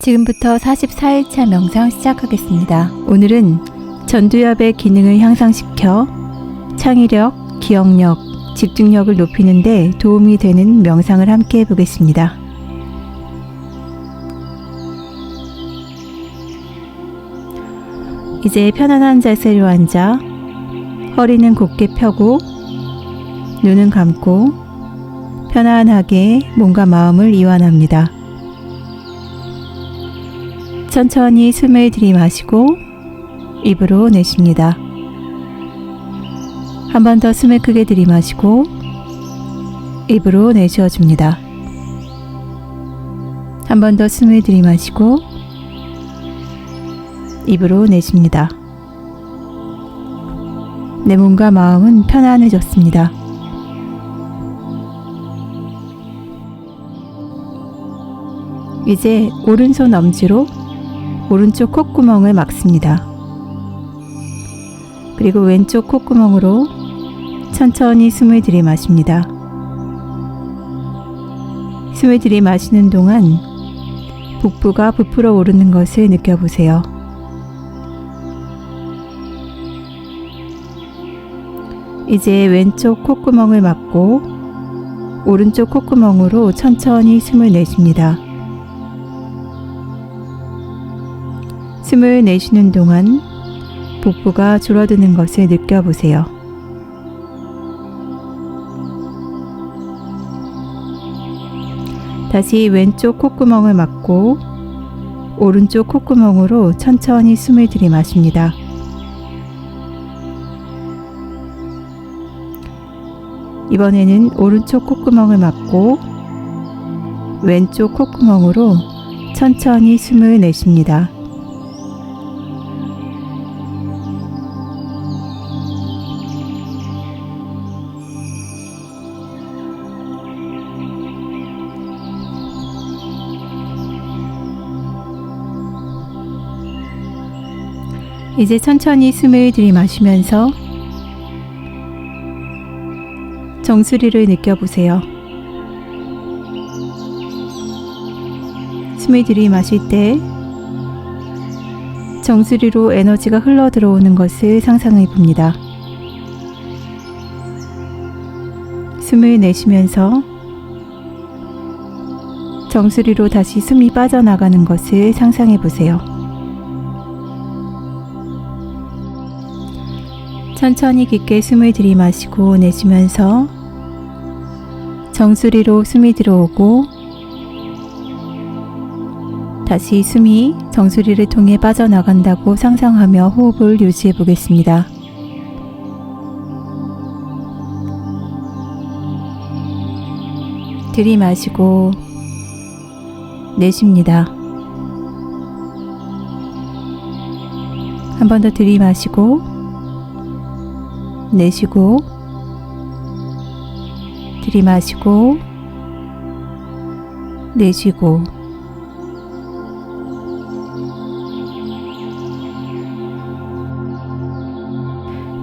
지금부터 44일차 명상 시작하겠습니다. 오늘은 전두엽의 기능을 향상시켜 창의력, 기억력, 집중력을 높이는데 도움이 되는 명상을 함께 해보겠습니다. 이제 편안한 자세로 앉아 허리는 곧게 펴고 눈은 감고 편안하게 몸과 마음을 이완합니다. 천천히 숨을 들이마시고 입으로 내쉽니다. 한 번 더 숨을 크게 들이마시고 입으로 내쉬어 줍니다. 한 번 더 숨을 들이마시고 입으로 내쉽니다. 내 몸과 마음은 편안해졌습니다. 이제 오른손 엄지로 오른쪽 콧구멍을 막습니다. 그리고 왼쪽 콧구멍으로 천천히 숨을 들이마십니다. 숨을 들이마시는 동안 복부가 부풀어 오르는 것을 느껴보세요. 이제 왼쪽 콧구멍을 막고 오른쪽 콧구멍으로 천천히 숨을 내쉽니다. 숨을 내쉬는 동안 복부가 줄어드는 것을 느껴보세요. 다시 왼쪽 콧구멍을 막고 오른쪽 콧구멍으로 천천히 숨을 들이마십니다. 이번에는 오른쪽 콧구멍을 막고 왼쪽 콧구멍으로 천천히 숨을 내쉽니다. 이제 천천히 숨을 들이마시면서 정수리를 느껴보세요. 숨을 들이마실 때 정수리로 에너지가 흘러 들어오는 것을 상상해 봅니다. 숨을 내쉬면서 정수리로 다시 숨이 빠져나가는 것을 상상해 보세요. 천천히 깊게 숨을 들이마시고 내쉬면서 정수리로 숨이 들어오고 다시 숨이 정수리를 통해 빠져나간다고 상상하며 호흡을 유지해 보겠습니다. 들이마시고 내쉽니다. 한 번 더 들이마시고 내쉬고 들이마시고 내쉬고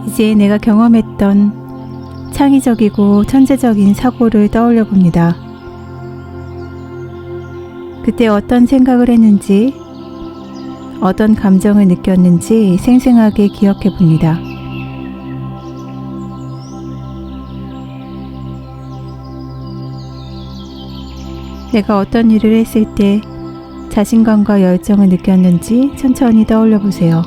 이제 내가 경험했던 창의적이고 천재적인 사고를 떠올려 봅니다. 그때 어떤 생각을 했는지, 어떤 감정을 느꼈는지 생생하게 기억해 봅니다. 내가 어떤 일을 했을 때 자신감과 열정을 느꼈는지 천천히 떠올려 보세요.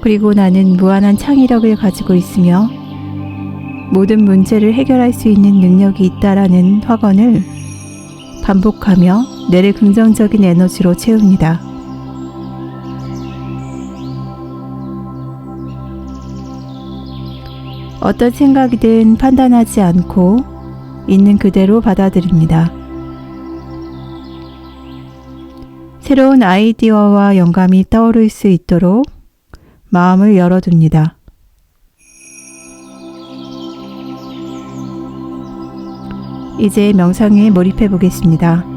그리고 나는 무한한 창의력을 가지고 있으며 모든 문제를 해결할 수 있는 능력이 있다라는 확언을 반복하며 뇌를 긍정적인 에너지로 채웁니다. 어떤 생각이든 판단하지 않고 있는 그대로 받아들입니다. 새로운 아이디어와 영감이 떠오를 수 있도록 마음을 열어둡니다. 이제 명상에 몰입해 보겠습니다.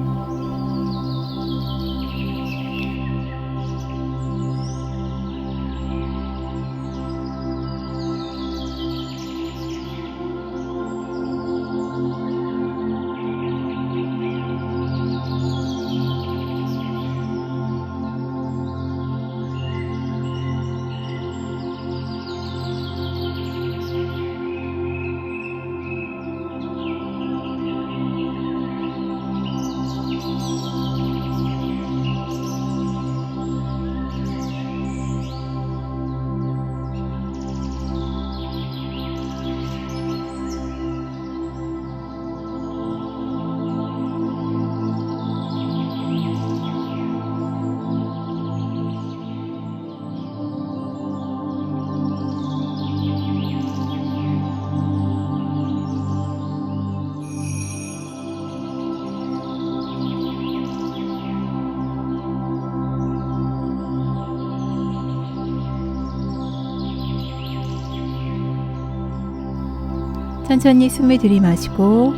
천천히 숨을 들이마시고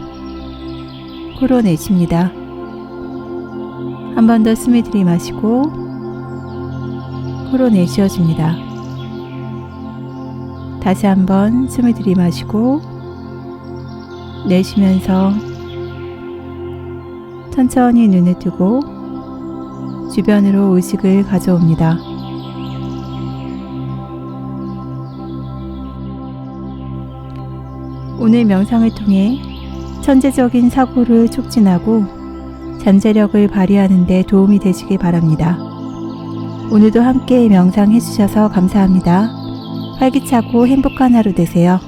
코로 내쉽니다. 한 번 더 숨을 들이마시고 코로 내쉬어줍니다. 다시 한 번 숨을 들이마시고 내쉬면서 천천히 눈을 뜨고 주변으로 의식을 가져옵니다. 오늘 명상을 통해 천재적인 사고를 촉진하고 잠재력을 발휘하는 데 도움이 되시길 바랍니다. 오늘도 함께 명상해 주셔서 감사합니다. 활기차고 행복한 하루 되세요.